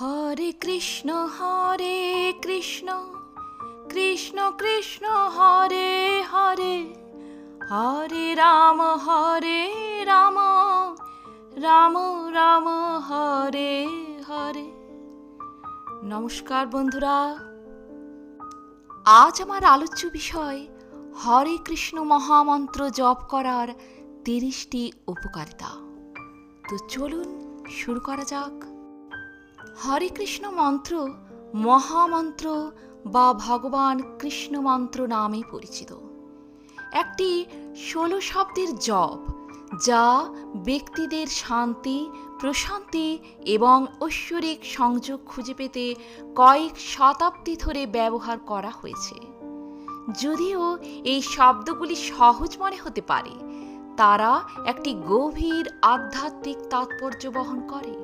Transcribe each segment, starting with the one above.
হরে কৃষ্ণ হরে কৃষ্ণ কৃষ্ণ কৃষ্ণ, হরে হরে হরে রাম হরে রাম রাম রাম, হরে হরে। নমস্কার বন্ধুরা। আজ আমার আলোচ্য বিষয়, হরে কৃষ্ণ মহামন্ত্র জপ করার তিরিশটি উপকারিতা। তো চলুন শুরু করা যাক। হরে কৃষ্ণ মন্ত্র, মহামন্ত্র বা ভগবান কৃষ্ণ মন্ত্র নামে পরিচিত। একটি ষোলো শব্দের জপ যা ব্যক্তিদের শান্তি, প্রশান্তি এবং ঐশ্বরিক সংযোগ খুঁজে পেতে কয়েক শতাব্দী ধরে ব্যবহার করা হয়েছে। যদিও এই শব্দগুলি সহজ মনে হতে পারে, তারা একটি গভীর আধ্যাত্মিক তাৎপর্য বহন করে।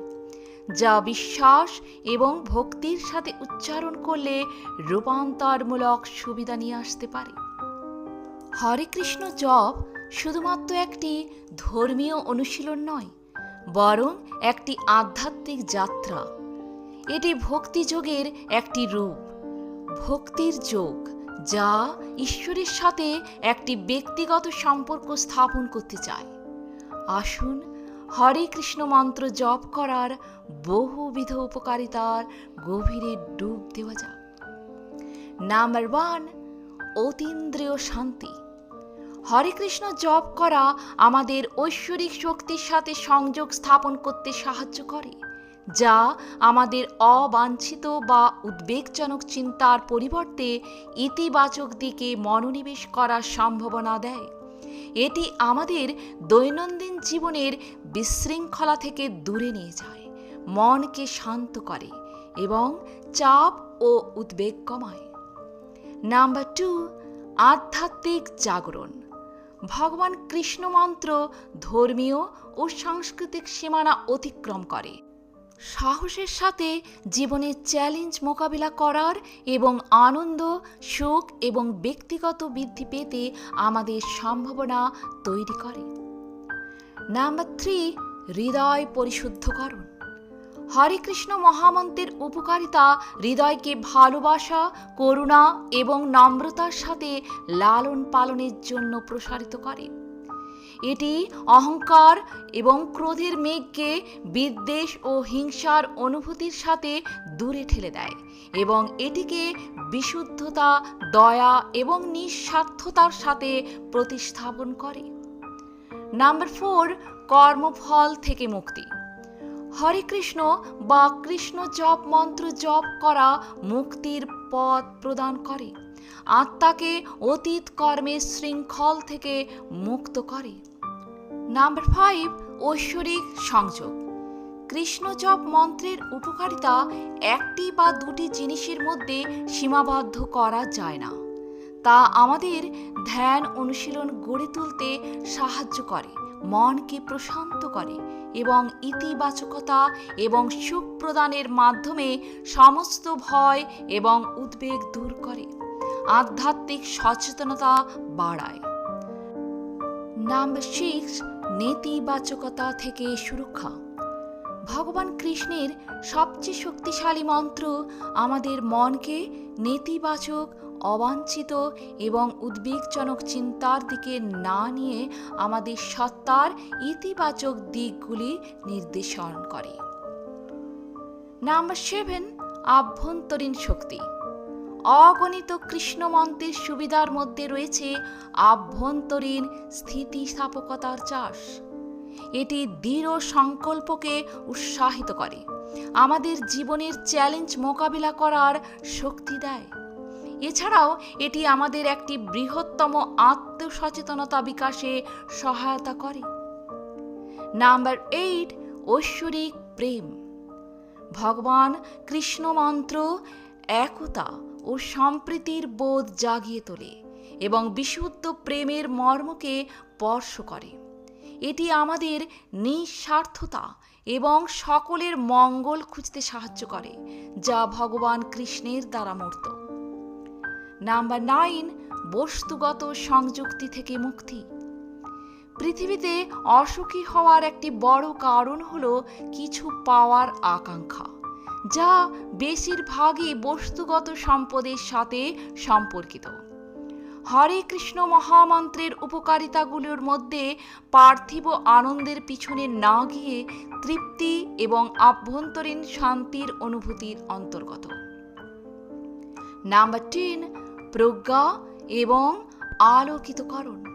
যা বিশ্বাস এবং ভক্তির সাথে উচ্চারণ করলে রূপান্তরমূলক সুবিধা নিয়ে আসতে পারে। হরে কৃষ্ণ জপ শুধুমাত্র একটি ধর্মীয় অনুশীলন নয়, বরং একটি আধ্যাত্মিক যাত্রা। এটি ভক্তিযোগের একটি রূপ। ভক্তির যোগ যা ঈশ্বরের সাথে একটি ব্যক্তিগত সম্পর্ক স্থাপন করতে চায়। আসুন হরে কৃষ্ণ মন্ত্র জপ করার বহুবিধ উপকারিতার গভীরে ডুব দেওয়া যাক। নাম্বার ওয়ান, অতীন্দ্রিয় শান্তি। হরে কৃষ্ণ জপ করা আমাদের ঐশ্বরিক শক্তির সাথে সংযোগ স্থাপন করতে সাহায্য করে, যা আমাদের অবাঞ্ছিত বা উদ্বেগজনক চিন্তার পরিবর্তে ইতিবাচক দিকে মনোনিবেশ করার সম্ভাবনা দেয়। এটি আমাদের দৈনন্দিন জীবনের বিশৃঙ্খলা থেকে দূরে নিয়ে যায়, মনকে শান্ত করে এবং চাপ ও উদ্বেগ কমায়। নাম্বার টু, আধ্যাত্মিক জাগরণ। ভগবান কৃষ্ণ মন্ত্র ধর্মীয় ও সাংস্কৃতিক সীমানা অতিক্রম করে। সাহসের সাথে জীবনের চ্যালেঞ্জ মোকাবিলা করার এবং আনন্দ, সুখ এবং ব্যক্তিগত বৃদ্ধি পেতে আমাদের সম্ভাবনা তৈরি করে। নাম্বার থ্রি হৃদয় পরিশুদ্ধকরণ। হরে কৃষ্ণ মহামন্ত্রের উপকারিতা হৃদয়কে ভালোবাসা, করুণা এবং নম্রতার সাথে লালন পালনের জন্য প্রসারিত করে। এটি অহংকার এবং ক্রোধের মেঘকে বিদ্বেষ ও হিংসার অনুভূতির সাথে দূরে ঠেলে দেয় এবং এটিকে বিশুদ্ধতা, দয়া এবং নিঃস্বার্থতার সাথে প্রতিস্থাপন করে। নাম্বার ফোর, কর্মফল থেকে মুক্তি। হরে কৃষ্ণ বা কৃষ্ণ জপ, মন্ত্র জপ করা মুক্তির পথ প্রদান করে। আত্মাকে অতীত কর্মের শৃঙ্খল থেকে মুক্ত করে। নাম্বার ফাইভ ঐশ্বরিক সংযোগ। কৃষ্ণ জপ মন্ত্রের উপকারিতা একটি বা দুটি জিনিসের মধ্যে সীমাবদ্ধ করা যায় না। তা আমাদের ধ্যান অনুশীলন গড়ে তুলতে সাহায্য করে, মনকে প্রশান্ত করে এবং ইতিবাচকতা এবং সুখ প্রদানের মাধ্যমে সমস্ত ভয় এবং উদ্বেগ দূর করে, আধ্যাত্মিক সচেতনতা বাড়ায়। নাম্বার সিক্স নেতিবাচকতা থেকে সুরক্ষা। ভগবান কৃষ্ণের সবচেয়ে শক্তিশালী মন্ত্র আমাদের মনকে নেতিবাচক, অবাঞ্ছিত এবং উদ্বেগজনক চিন্তার দিকে না নিয়ে আমাদের সত্তার ইতিবাচক দিকগুলি নির্দেশন করে। নাম্বার সেভেন আভ্যন্তরীণ শক্তি। অগণিত কৃষ্ণমন্ত্রের সুবিধার মধ্যে রয়েছে আভ্যন্তরীণ স্থিতিস্থাপকতার চাষ। এটি দৃঢ় সংকল্পকে উৎসাহিত করে। আমাদের জীবনের চ্যালেঞ্জ মোকাবিলা করার শক্তি দেয়। এছাড়াও এটি আমাদের একটি বৃহত্তম আত্মসচেতনতা বিকাশে সহায়তা করে। নাম্বার এইট, ঐশ্বরিক প্রেম। ভগবান কৃষ্ণ মন্ত্র একতা ও সম্প্রীতির বোধ জাগিয়ে তোলে এবং বিশুদ্ধ প্রেমের মর্মকে স্পর্শ করে। এটি আমাদের নিঃস্বার্থতা এবং সকলের মঙ্গল খুঁজতে সাহায্য করে, যা ভগবান কৃষ্ণের দ্বারা মূর্ত। নাম্বার নাইন, বস্তুগত সংযুক্তি থেকে মুক্তি। পৃথিবীতে অসুখী হওয়ার একটি বড় কারণ হলো কিছু পাওয়ার আকাঙ্ক্ষা। যা বেশিরভাগই বস্তুগত সম্পদের সাথে সম্পর্কিত। হরে কৃষ্ণ মহামন্ত্রের উপকারিতাগুলোর মধ্যে পার্থিব আনন্দের পিছনে না গিয়ে তৃপ্তি এবং আভ্যন্তরীণ শান্তির অনুভূতির অন্তর্গত। নাম্বার টেন প্রজ্ঞা এবং আলোকিতকরণ।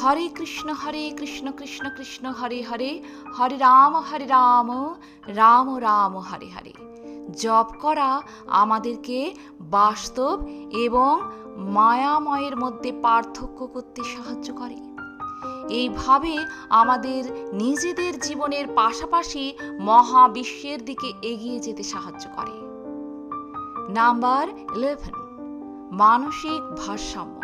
হরে কৃষ্ণ হরে কৃষ্ণ কৃষ্ণ কৃষ্ণ, হরে হরে। হরে রাম হরে রাম রাম রাম, হরে হরে। জপ করা আমাদেরকে বাস্তব এবং মায়াময়ের মধ্যে পার্থক্য করতে সাহায্য করে। এইভাবে আমাদের নিজেদের জীবনের পাশাপাশি মহাবিশ্বের দিকে এগিয়ে যেতে সাহায্য করে। নাম্বার ইলেভেন মানসিক ভারসাম্য।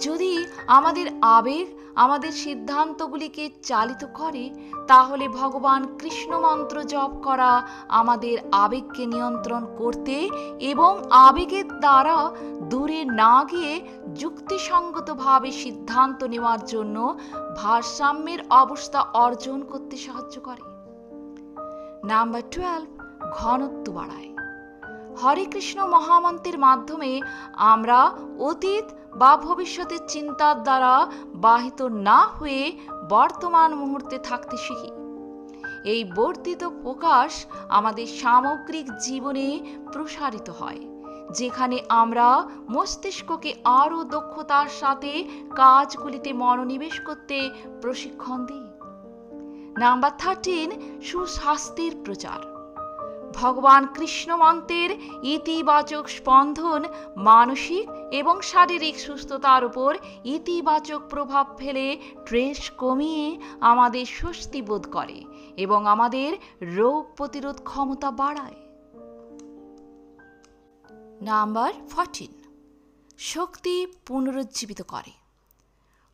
যদি আমাদের আবেগ আমাদের সিদ্ধান্তগুলিকে চালিত করে, তাহলে ভগবান কৃষ্ণ মন্ত্র জপ করা আমাদের আবেগকে নিয়ন্ত্রণ করতে এবং আবেগের দ্বারা দূরে না গিয়ে যুক্তিসঙ্গতভাবে সিদ্ধান্ত নেওয়ার জন্য ভারসাম্যের অবস্থা অর্জন করতে সাহায্য করে। নাম্বার টুয়েলভ ঘনত্ব বাড়ায়। হরে কৃষ্ণ মহামন্ত্রের মাধ্যমে আমরা অতীত বা ভবিষ্যতের চিন্তার দ্বারা বাহিত না হয়ে বর্তমান মুহূর্তে থাকতে শিখি। এই বর্ধিত প্রকাশ আমাদের সামগ্রিক জীবনে প্রসারিত হয়, যেখানে আমরা মস্তিষ্ককে আরও দক্ষতার সাথে কাজগুলিতে মনোনিবেশ করতে প্রশিক্ষণ দিই। নাম্বার থার্টিন সুস্বাস্থ্যের প্রচার। ভগবান কৃষ্ণ মন্ত্রের ইতিবাচক স্পন্দন, মানসিক এবং শারীরিক সুস্থতার উপর ইতিবাচক প্রভাব ফেলে ট্রেস কমিয়ে আমাদের স্বস্তি বোধ করে এবং আমাদের রোগ প্রতিরোধ ক্ষমতা বাড়ায়। নাম্বার ফর্টিন শক্তি পুনরুজ্জীবিত করে।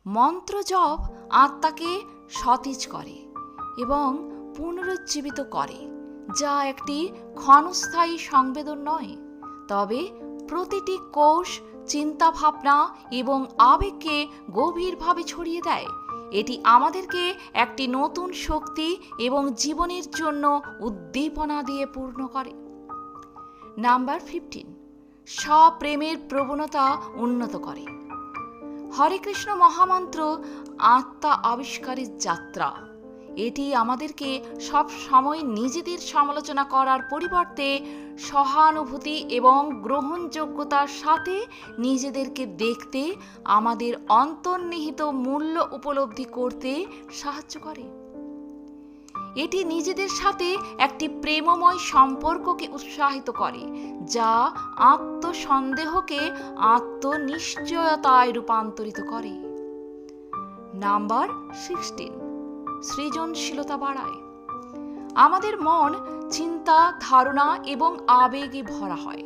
মন্ত্র জপ আত্মাকে সতেজ করে এবং পুনরুজ্জীবিত করে। যা একটি ক্ষণস্থায়ী সংবেদন নয়, তবে প্রতিটি কোষ চিন্তা ভাবনা এবং আবেগকে গভীরভাবে ছড়িয়ে দেয়। এটি আমাদেরকে একটি নতুন শক্তি এবং জীবনের জন্য উদ্দীপনা দিয়ে পূর্ণ করে। নাম্বার ফিফটিন, স্বপ্রেমের প্রবণতা উন্নত করে। হরে কৃষ্ণ মহামন্ত্র, আত্মা আবিষ্কারের যাত্রা। এটি আমাদেরকে সব সময় নিজেদের সমালোচনা করার পরিবর্তে সহানুভূতি এবং গ্রহণযোগ্যতার সাথে নিজেদেরকে দেখতে, আমাদের অন্তর্নিহিত মূল্য উপলব্ধি করতে সাহায্য করে। এটি নিজেদের সাথে একটি প্রেমময় সম্পর্ককে উৎসাহিত করে, যা আত্মসন্দেহকে আত্মনিশ্চয়তায় রূপান্তরিত করে। নাম্বার সিক্সটিন সৃজনশীলতা বাড়ায়। আমাদের মন চিন্তা, ধারণা এবং আবেগে ভরা হয়।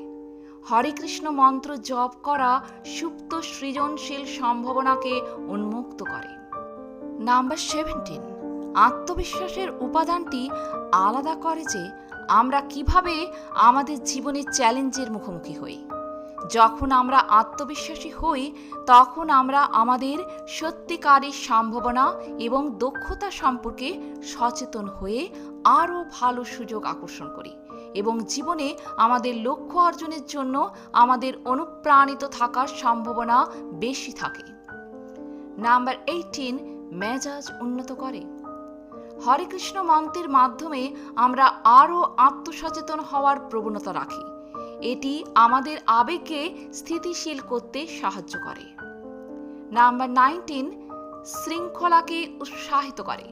হরে কৃষ্ণ মন্ত্র জপ করা সুপ্ত সৃজনশীল সম্ভাবনাকে উন্মুক্ত করে। নাম্বার সেভেন্টিন, আত্মবিশ্বাসের উপাদানটি আলাদা করে যে আমরা কীভাবে আমাদের জীবনের চ্যালেঞ্জের মুখোমুখি হই। যখন আমরা আত্মবিশ্বাসী হই, তখন আমরা আমাদের সত্যিকারের সম্ভাবনা এবং দক্ষতা সম্পর্কে সচেতন হয়ে আরও ভালো সুযোগ আকর্ষণ করি এবং জীবনে আমাদের লক্ষ্য অর্জনের জন্য আমাদের অনুপ্রাণিত থাকার সম্ভাবনা বেশি থাকে। নাম্বার এইটিন মেজাজ উন্নত করে। হরে কৃষ্ণ মন্ত্রের মাধ্যমে আমরা আরও আত্মসচেতন হওয়ার প্রবণতা রাখি। এটি আমাদের আবেগকে স্থিতিশীল করতে সাহায্য করে। নাম্বার নাইনটিন, শৃঙ্খলাকে উৎসাহিত করে।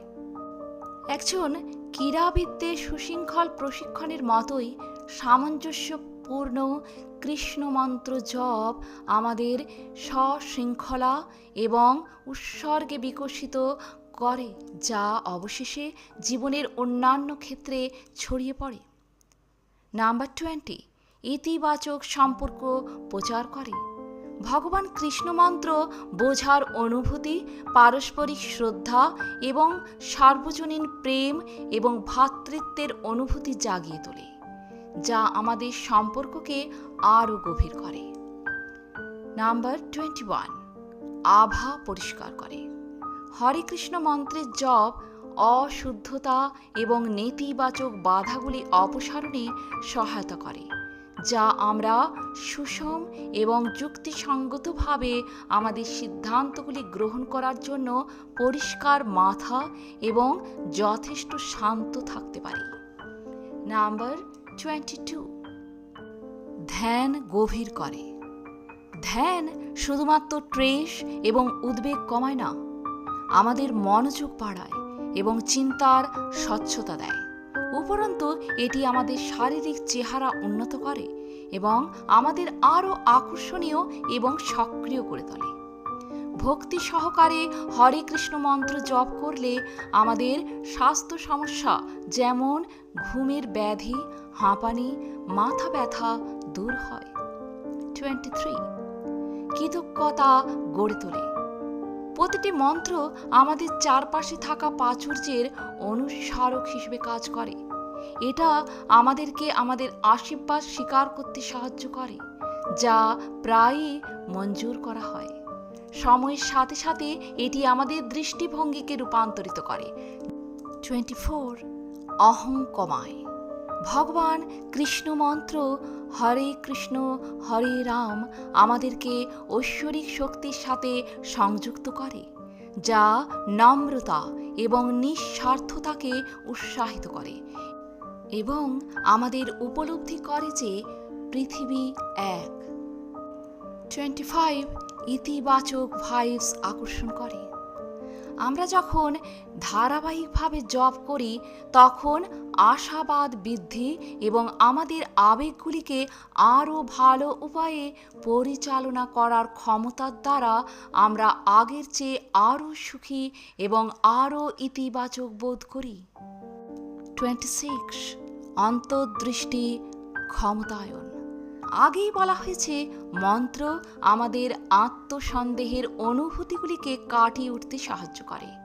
একজন ক্রীড়াবিদদের সুশৃঙ্খল প্রশিক্ষণের মতোই সামঞ্জস্যপূর্ণ কৃষ্ণ মন্ত্র জপ আমাদের সশৃঙ্খলা এবং উৎসর্গে বিকশিত করে, যা অবশেষে জীবনের অন্যান্য ক্ষেত্রে ছড়িয়ে পড়ে। নাম্বার টোয়েন্টি ইতিবাচক সম্পর্ক প্রচার করে। ভগবান কৃষ্ণ মন্ত্র বোঝার অনুভূতি, পারস্পরিক শ্রদ্ধা এবং সার্বজনীন প্রেম এবং ভ্রাতৃত্বের অনুভূতি জাগিয়ে তোলে, যা আমাদের সম্পর্ককে আরও গভীর করে। নাম্বার টোয়েন্টি ওয়ান, আভা পরিষ্কার করে। হরে কৃষ্ণ মন্ত্রের জপ অশুদ্ধতা এবং নেতিবাচক বাধাগুলি অপসারণে সহায়তা করে। যা আমরা সুষম এবং যুক্তিসঙ্গতভাবে আমাদের সিদ্ধান্তগুলি গ্রহণ করার জন্য পরিষ্কার মাথা এবং যথেষ্ট শান্ত থাকতে পারি। Number twenty two. ধ্যান গভীর করে। ধ্যান শুধুমাত্র ট্রেস এবং উদ্বেগ কমায় না, আমাদের মনোযোগ বাড়ায় এবং চিন্তার স্বচ্ছতা দেয়। উপরন্তু, এটি আমাদের শারীরিক চেহারা উন্নত করে এবং আমাদের আরও আকর্ষণীয় এবং সক্রিয় করে তোলে। ভক্তি সহকারে হরে কৃষ্ণ মন্ত্র জপ করলে আমাদের স্বাস্থ্য সমস্যা যেমন ঘুমের ব্যাধি, হাঁপানি, মাথা ব্যথা দূর হয়। টোয়েন্টি থ্রি কৃতজ্ঞতা গড়ে তোলে। প্রতিটি মন্ত্র আমাদের চারপাশে থাকা প্রাচুর্যের অনুস্মারক হিসেবে কাজ করে। এটা আমাদেরকে আমাদের আশীর্বাদ স্বীকার করতে সাহায্য করে, যা প্রায়ই মঞ্জুর করা হয়। সময়ের সাথে সাথে এটি আমাদের দৃষ্টিভঙ্গিকে রূপান্তরিত করে। টোয়েন্টি ফোর অহং কমায়। ভগবান কৃষ্ণ মন্ত্র, হরে কৃষ্ণ, হরে রাম, আমাদেরকে ঐশ্বরিক শক্তির সাথে সংযুক্ত করে, যা নম্রতা এবং নিঃস্বার্থতাকে উৎসাহিত করে। এবং আমাদের উপলব্ধি করে যে পৃথিবী এক। টোয়েন্টি ফাইভ ইতিবাচক ভাইবস আকর্ষণ করে। আমরা যখন ধারাবাহিকভাবে জব করি, তখন আশাবাদ বৃদ্ধি এবং আমাদের আবেগগুলিকে আরও ভালো উপায়ে পরিচালনা করার ক্ষমতার দ্বারা আমরা আগের চেয়ে আরও সুখী এবং আরও ইতিবাচক বোধ করি। টোয়েন্টি সিক্স, অন্তর্দৃষ্টি ক্ষমতায়ন। আগেই বলা হয়েছে, মন্ত্র আমাদের আত্মসন্দেহের অনুভূতিগুলিকে কাটিয়ে উঠতে সাহায্য করে।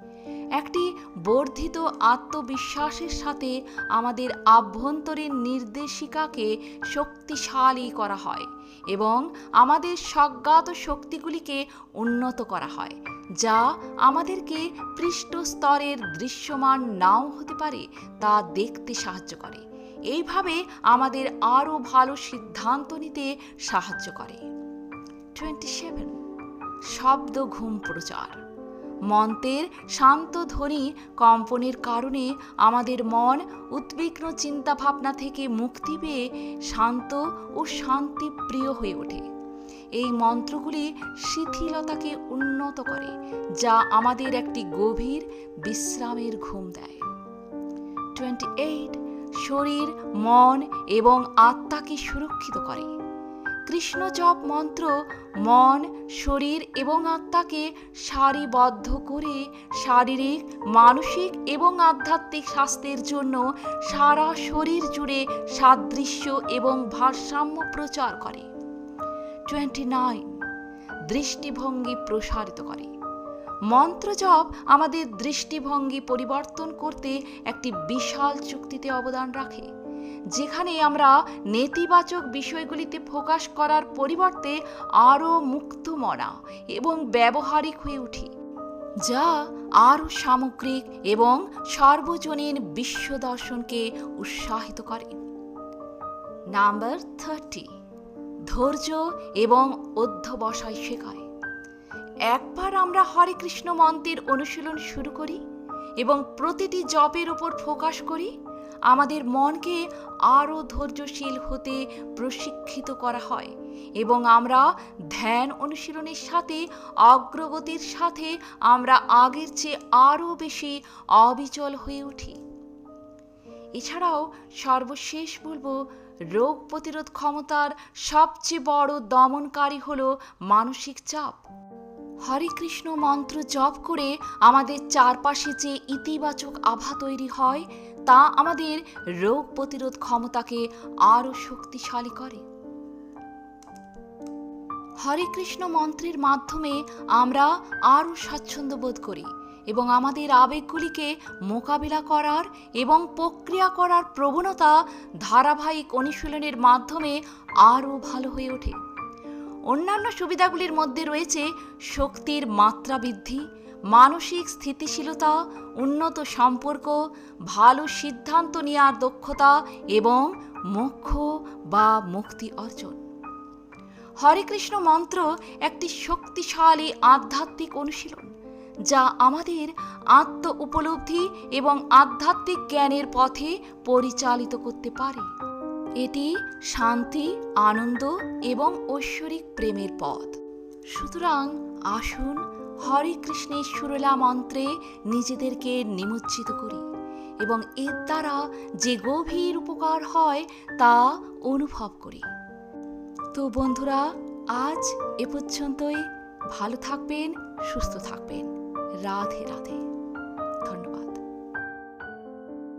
একটি বর্ধিত আত্মবিশ্বাসের সাথে আমাদের আভ্যন্তরীণ নির্দেশিকাকে শক্তিশালী করা হয় এবং আমাদের স্বজ্ঞাত শক্তিগুলিকে উন্নত করা হয়, যা আমাদেরকে পৃষ্ঠ স্তরের দৃশ্যমান নাও হতে পারে তা দেখতে সাহায্য করে। এইভাবে আমাদের আরও ভালো সিদ্ধান্ত নিতে সাহায্য করে। টোয়েন্টি সেভেন শব্দ ঘুম প্রচার। মন্ত্রের শান্ত ধ্বনি কম্পনের কারণে আমাদের মন উদ্বিগ্ন চিন্তাভাবনা থেকে মুক্তি পেয়ে শান্ত ও শান্তিপ্রিয় হয়ে ওঠে। এই মন্ত্রগুলি শিথিলতাকে উন্নত করে, যা আমাদের একটি গভীর বিশ্রামের ঘুম দেয়। টোয়েন্টি এইট, শরীর, মন এবং আত্মাকে সুরক্ষিত করে। কৃষ্ণ জপ মন্ত্র মন, শরীর এবং আত্মাকে সারিবদ্ধ করে শারীরিক, মানসিক এবং আধ্যাত্মিক স্বাস্থ্যের জন্য সারা শরীর জুড়ে সাদৃশ্য এবং ভারসাম্য প্রচার করে। টোয়েন্টি নাইন দৃষ্টিভঙ্গি প্রসারিত করে। মন্ত্র জপ আমাদের দৃষ্টিভঙ্গি পরিবর্তন করতে একটি বিশাল চুক্তিতে অবদান রাখে। যেখানে আমরা নেতিবাচক বিষয়গুলিতে ফোকাস করার পরিবর্তে আরও মুক্ত মনা এবং ব্যবহারিক হয়ে উঠি, যা আরও সামগ্রিক এবং সার্বজনীন বিশ্ব দর্শনকে উৎসাহিত করে। নাম্বার থার্টি, ধৈর্য এবং অধ্যবসায় শেখায়। একবার আমরা হরে কৃষ্ণ মন্ত্রের অনুশীলন শুরু করি এবং প্রতিটি জপের উপর ফোকাস করি আমাদের মনকে আরও ধৈর্যশীল হতে প্রশিক্ষিত করা হয় এবং আমরা ধ্যান অনুশীলনের সাথে, অগ্রগতির সাথে আমরা আগের চেয়ে আরও বেশি অবিচল হয়ে উঠি। এছাড়াও সর্বশেষ বলব, রোগ প্রতিরোধ ক্ষমতার সবচেয়ে বড় দমনকারী হলো মানসিক চাপ। হরে কৃষ্ণ মন্ত্র জপ করে আমাদের চারপাশে যে ইতিবাচক আভা তৈরি হয় তা আমাদের রোগ প্রতিরোধ ক্ষমতাকে আরও শক্তিশালী করে। হরে কৃষ্ণ মন্ত্রের মাধ্যমে আমরা আরও স্বাচ্ছন্দ্য বোধ করি এবং আমাদের আবেগগুলিকে মোকাবিলা করার এবং প্রক্রিয়া করার প্রবণতা ধারাবাহিক অনুশীলনের মাধ্যমে আরও ভালো হয়ে ওঠে। অন্যান্য সুবিধাগুলির মধ্যে রয়েছে শক্তির মাত্রা বৃদ্ধি মানসিক স্থিতিশীলতা, উন্নত সম্পর্ক, ভালো সিদ্ধান্ত নেওয়ার দক্ষতা এবং মোক্ষ বা মুক্তি অর্জন। হরে কৃষ্ণ মন্ত্র একটি শক্তিশালী আধ্যাত্মিক অনুশীলন, যা আমাদের আত্ম উপলব্ধি এবং আধ্যাত্মিক জ্ঞানের পথে পরিচালিত করতে পারে। এটি শান্তি, আনন্দ এবং ঐশ্বরিক প্রেমের পথ। সুতরাং আসুন হরে কৃষ্ণের সুরলা মন্ত্রে নিজেদেরকে নিমজ্জিত করি এবং এর দ্বারা যে গভীর উপকার হয় তা অনুভব করি। তো বন্ধুরা, আজ এ পর্যন্তই। ভালো থাকবেন, সুস্থ থাকবেন। রাধে রাধে।